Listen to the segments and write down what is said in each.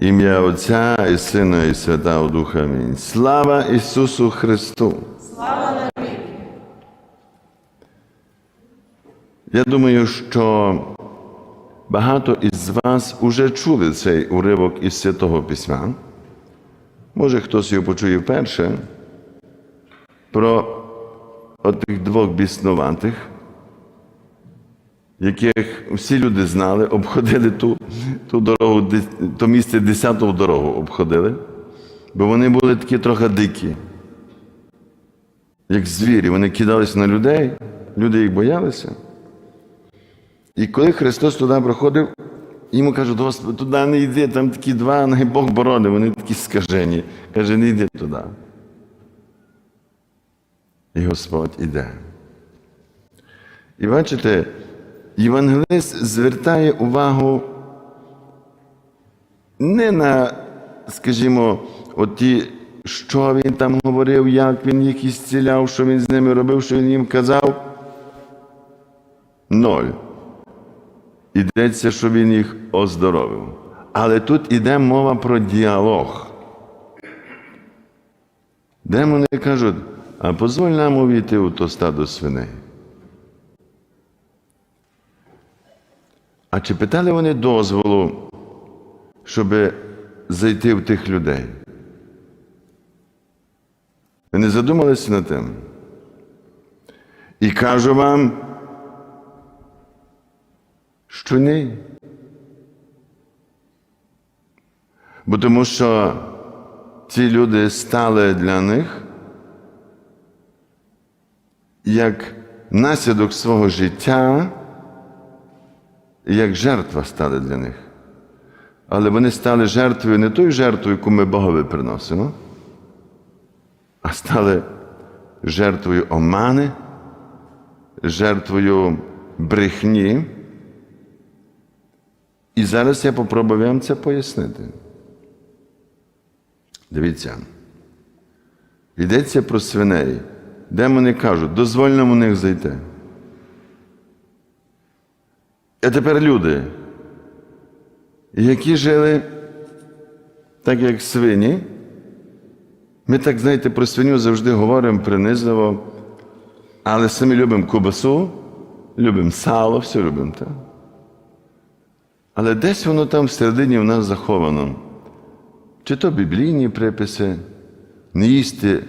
Ім'я Отця і Сина, і Святого Духа. Амінь. Слава Ісусу Христу! Слава Я думаю, що багато із вас уже чули цей уривок із Святого Письма. Може, хтось його почує вперше про отих двох біснуватих, яких всі люди знали, обходили ту, ту дорогу, то місце десяту дорогу обходили, бо вони були такі трохи дикі, як звірі. Вони кидалися на людей, люди їх боялися. І коли Христос туди проходив, йому кажуть, Господи, туди не йди, там такі два, най Бог борони, вони такі скажені. Каже, не йди туди. І Господь іде. І бачите, євангелист звертає увагу не на, скажімо, оті, що він там говорив, як він їх ісціляв, що він з ними робив, що він їм казав. Ноль. Йдеться, що він їх оздоровив. Але тут іде мова про діалог. Демони кажуть, а дозволь нам увійти у то стадо свиней. А чи питали вони дозволу, щоб зайти в тих людей? Ви не задумалися над тим? І кажу вам, що ні. Бо тому що ці люди стали для них як наслідок свого життя, як жертва стали для них. Але вони стали жертвою не тою жертвою, яку ми Богові приносимо, а стали жертвою омани, жертвою брехні. І зараз я попробую вам це пояснити. Дивіться, йдеться про свиней. Демони кажуть, дозволь нам у них зайти. А тепер люди, які жили так, як свині, ми так, знаєте, про свиню завжди говоримо принизливо, але самі любимо кубасу, любимо сало, все любимо. так? Але десь воно там всередині в нас заховано. Чи то біблійні приписи, не їсти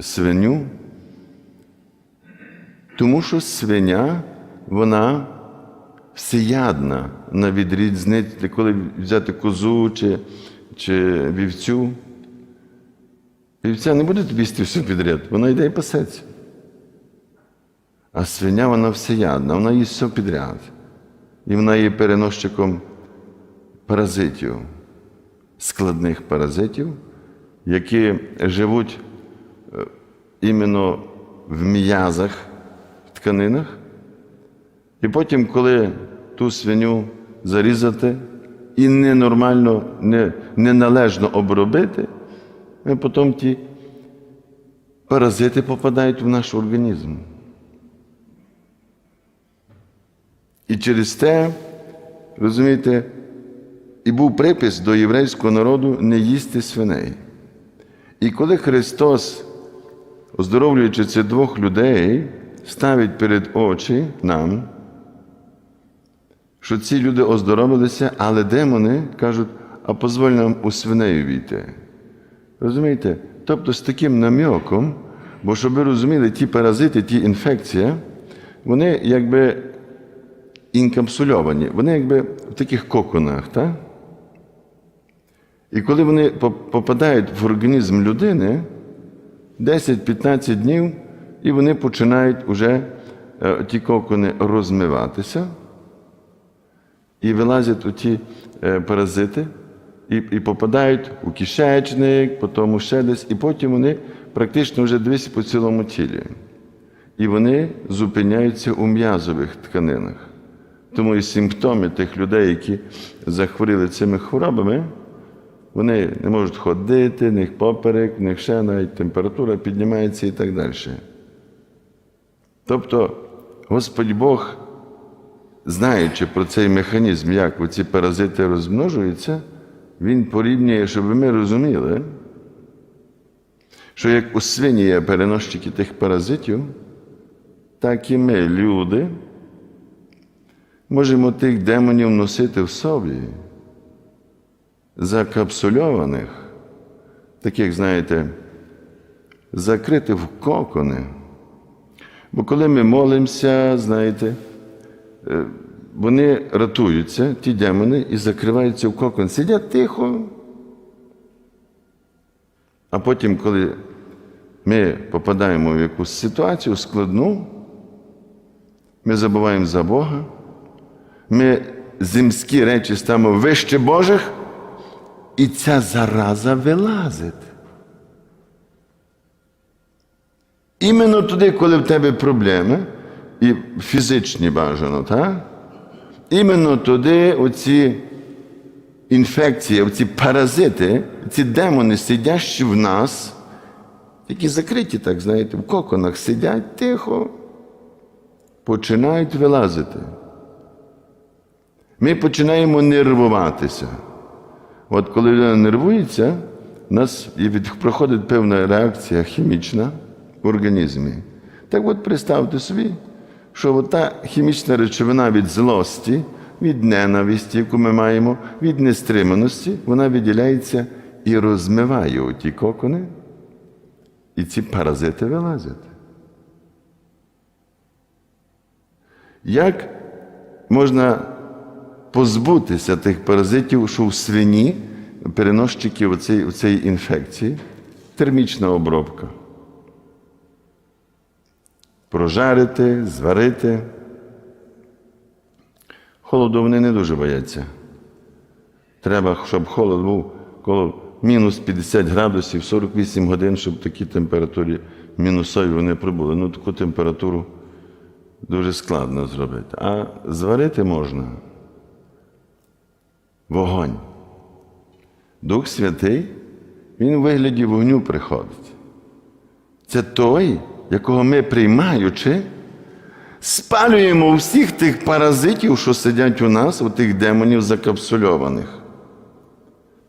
свиню. Тому що свиня, вона всеядна на відрізниці, коли взяти козу чи, чи вівцю. Вівця не буде тобі все підряд, вона йде і пасеться. А свиня вона всеядна, вона їсть все підряд. І вона є переносчиком паразитів, складних паразитів, які живуть е, іменно в м'язах, в тканинах. І потім, коли ту свиню зарізати і ненормально, не, неналежно обробити, ми потім ті паразити попадають в наш організм. І через те, розумієте, і був припис до єврейського народу не їсти свиней. І коли Христос, оздоровлюючи цих двох людей, ставить перед очі нам, що ці люди оздоровилися, але демони кажуть, а позволь нам у свиней війти. Розумієте? Тобто з таким намеком, бо щоб ви розуміли, ті паразити, ті інфекції, вони якби інкапсульовані, вони якби в таких коконах. Так? І коли вони попадають в організм людини 10-15 днів, і вони починають вже е, ті кокони розмиватися, і вилазять у ті е, паразити, і, і попадають у кишечник, потім ще десь, і потім вони практично вже дивись по цілому тілі. І вони зупиняються у м'язових тканинах. Тому і симптоми тих людей, які захворіли цими хворобами, вони не можуть ходити, в них поперек, в них ще навіть температура піднімається і так далі. Тобто Господь Бог, знаючи про цей механізм, як ці паразити розмножуються, він порівнює, щоб ми розуміли, що як у свині є переносчики тих паразитів, так і ми, люди, можемо тих демонів носити в собі, закапсульованих, таких, знаєте, закритих в кокони. Бо коли ми молимося, знаєте, вони ратуються, ті демони, і закриваються в кокон. Сидять тихо. А потім, коли ми попадаємо в якусь ситуацію складну, ми забуваємо за Бога, ми земські речі ставимо вище Божих, і ця зараза вилазить. Іменно туди, коли в тебе проблеми, і фізичні бажано, так? Іменно туди оці інфекції, оці паразити, ці демони, сидящі в нас, які закриті, так знаєте, в коконах сидять тихо, починають вилазити. Ми починаємо нервуватися. От коли людина нервується, у нас проходить певна реакція хімічна в організмі. Так от представте собі, що та хімічна речовина від злості, від ненависті, яку ми маємо, від нестриманості, вона виділяється і розмиває оті кокони, і ці паразити вилазять. Як можна позбутися тих паразитів, що в свині переносчиків цієї інфекції, термічна обробка. Прожарити, зварити. Холоду вони не дуже бояться. Треба, щоб холод був коло мінус 50 градусів 48 годин, щоб в такій температурі мінусові вони пробули. Ну, таку температуру дуже складно зробити. А зварити можна. Вогонь. Дух Святий, він у вигляді вогню приходить. Це той, якого ми приймаючи, спалюємо всіх тих паразитів, що сидять у нас, у тих демонів закапсульованих.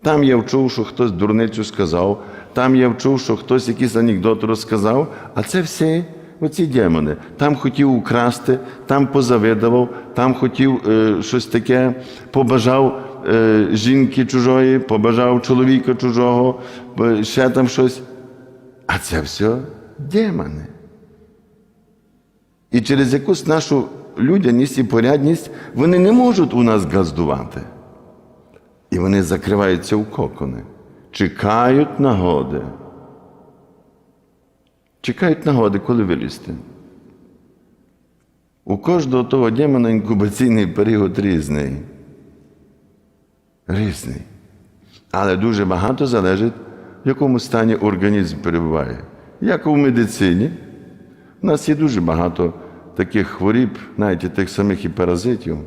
Там я вчув, що хтось дурницю сказав, там я вчув, що хтось якийсь анекдот розказав, а це все оці демони. Там хотів украсти, там позавидував, там хотів е, щось таке, побажав е, жінки чужої, побажав чоловіка чужого, ще там щось. А це все демони. І через якусь нашу людяність і порядність вони не можуть у нас газдувати. І вони закриваються в кокони, чекають нагоди. Чекають нагоди, коли вилізти. У кожного того демона інкубаційний період різний. Різний. Але дуже багато залежить, в якому стані організм перебуває. Як у медицині, у нас є дуже багато таких хворіб, навіть тих самих і паразитів,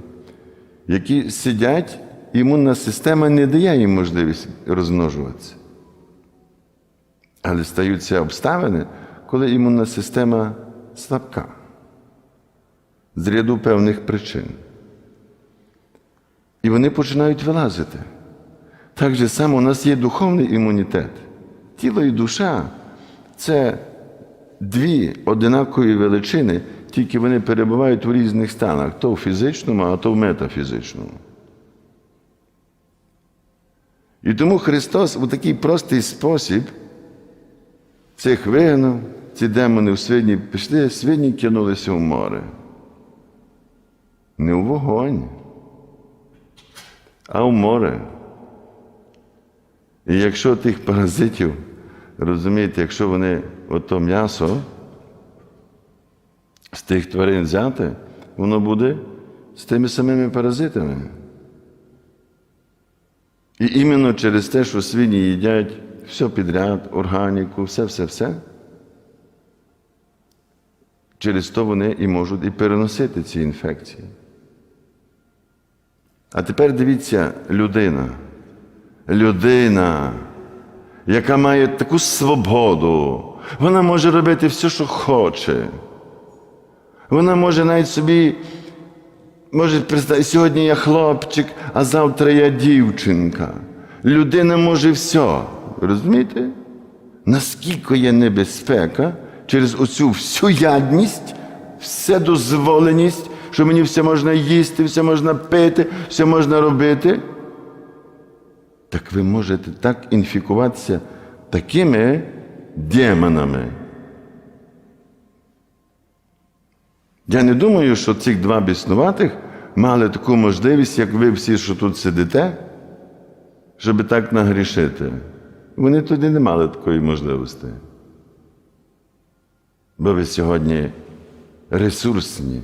які сидять, імунна система не дає їм можливість розмножуватися. Але стаються обставини, коли імунна система слабка з ряду певних причин. І вони починають вилазити. Так же само у нас є духовний імунітет. Тіло і душа це дві одинакові величини, тільки вони перебувають в різних станах, то в фізичному, а то в метафізичному. І тому Христос у такий простий спосіб цих вигнав, ці демони в свині пішли, свині кинулися в море. Не в вогонь, а в море. І якщо тих паразитів, розумієте, якщо вони ото м'ясо з тих тварин взяти, воно буде з тими самими паразитами. І іменно через те, що свині їдять все підряд, органіку, все-все-все, через то вони і можуть і переносити ці інфекції. А тепер дивіться, людина. Людина, яка має таку свободу, вона може робити все, що хоче. Вона може навіть собі, може представити, сьогодні я хлопчик, а завтра я дівчинка. Людина може все. Розумієте? Наскільки є небезпека через оцю всюядність, вседозволеність, що мені все можна їсти, все можна пити, все можна робити. Так ви можете так інфікуватися такими демонами. Я не думаю, що цих два біснуватих мали таку можливість, як ви всі, що тут сидите, щоб так нагрішити. Вони тоді не мали такої можливості. Бо ви сьогодні ресурсні.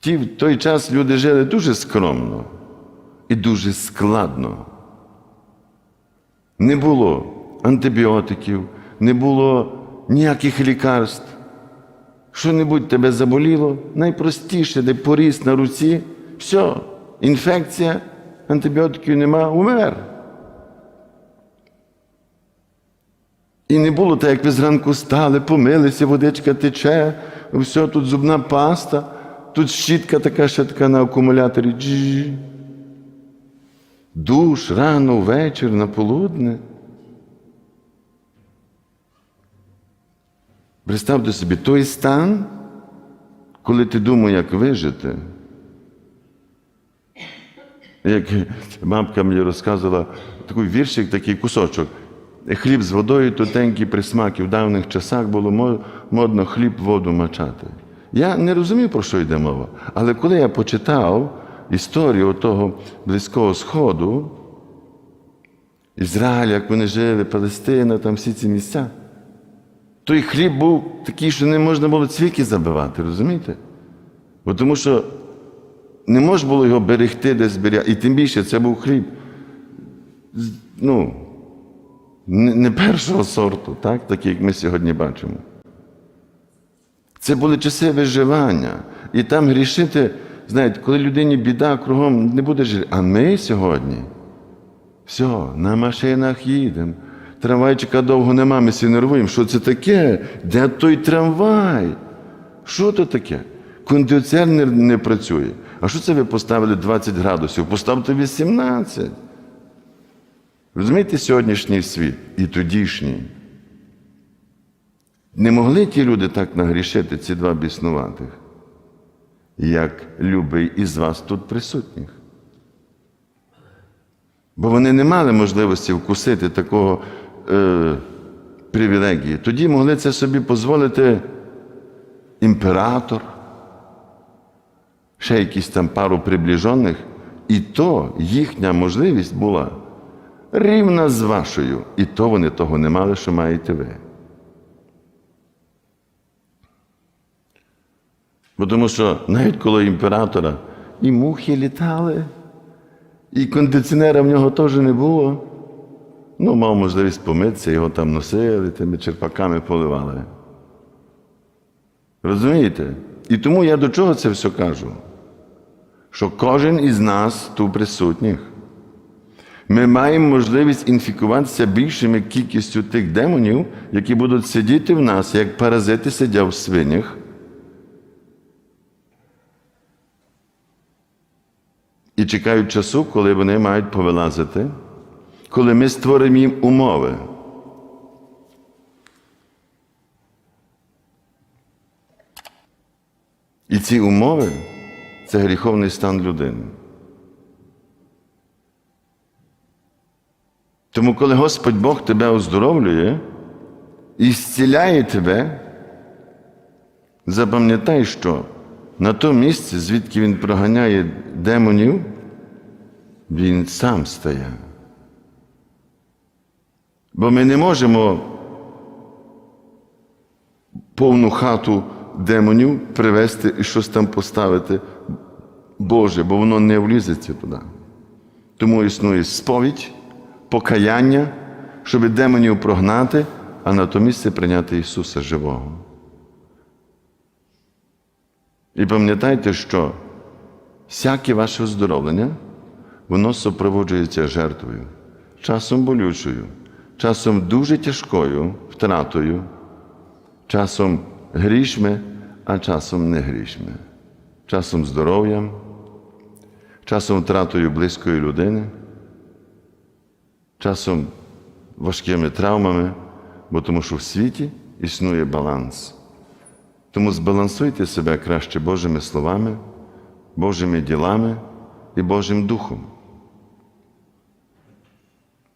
Ті в той час люди жили дуже скромно і дуже складно. Не було антибіотиків, не було ніяких лікарств. Що-небудь тебе заболіло, найпростіше, де поріс на руці, все, інфекція, антибіотиків нема, умер. І не було так, як ви зранку стали, помилися, водичка тече, все, тут зубна паста, тут щітка така, ще така на акумуляторі. Душ рано, вечір, на полудне. Представте собі той стан, коли ти думаєш, як вижити. Як бабка мені розказувала, такий віршик, такий кусочок. Хліб з водою тутенький присмак, і в давніх часах було модно хліб воду мачати. Я не розумів, про що йде мова. Але коли я почитав історію того Близького Сходу, Ізраїль, як вони жили, Палестина, там всі ці місця, той хліб був такий, що не можна було цвіки забивати, розумієте? Бо тому що не можна було його берегти десь зберігати. І тим більше це був хліб. Ну, не першого сорту, так? такий, як ми сьогодні бачимо. Це були часи виживання. І там грішити, знаєте, коли людині біда кругом не буде жити. А ми сьогодні все, на машинах їдемо. Трамвайчика довго нема, ми всі нервуємо. Що це таке? Де той трамвай? Що це таке? Кондиціонер не, не працює. А що це ви поставили 20 градусів? Поставте 18. Розумієте, сьогоднішній світ і тодішній. Не могли ті люди так нагрішити, ці два біснуватих, як любий із вас тут присутніх. Бо вони не мали можливості вкусити такого е, привілегії. Тоді могли це собі дозволити імператор, ще якісь там пару приближених, і то їхня можливість була рівна з вашою. І то вони того не мали, що маєте ви. Бо тому що навіть коли імператора і мухи літали, і кондиціонера в нього теж не було. Ну, мав можливість помитися, його там носили, тими черпаками поливали. Розумієте? І тому я до чого це все кажу? Що кожен із нас тут присутніх, ми маємо можливість інфікуватися більшою кількістю тих демонів, які будуть сидіти в нас, як паразити сидять в свинях. І чекають часу, коли вони мають повилазити, коли ми створимо їм умови. І ці умови це гріховний стан людини. Тому, коли Господь Бог тебе оздоровлює і зціляє тебе, запам'ятай, що на тому місці, звідки він проганяє демонів, він сам стає. Бо ми не можемо повну хату демонів привезти і щось там поставити Боже, бо воно не влізеться туди. Тому існує сповідь, покаяння, щоб демонів прогнати, а на то місце прийняти Ісуса Живого. І пам'ятайте, що всяке ваше оздоровлення, воно супроводжується жертвою, часом болючою, часом дуже тяжкою втратою, часом грішми, а часом не грішми, часом здоров'ям, часом втратою близької людини, часом важкими травмами, бо тому що в світі існує баланс. Тому збалансуйте себе краще Божими словами, Божими ділами і Божим Духом.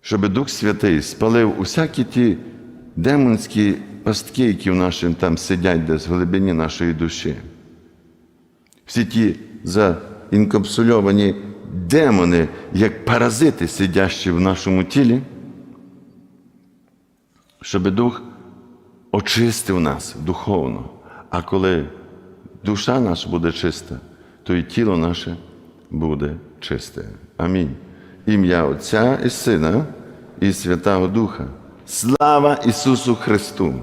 Щоб Дух Святий спалив усякі ті демонські пастки, які в нашому там сидять десь в глибині нашої душі. Всі ті заінкапсульовані демони, як паразити, сидящі в нашому тілі, щоб Дух очистив нас духовно. А коли душа наша буде чиста, то і тіло наше буде чисте. Амінь. Ім'я Отця і Сина і Святого Духа. Слава Ісусу Христу!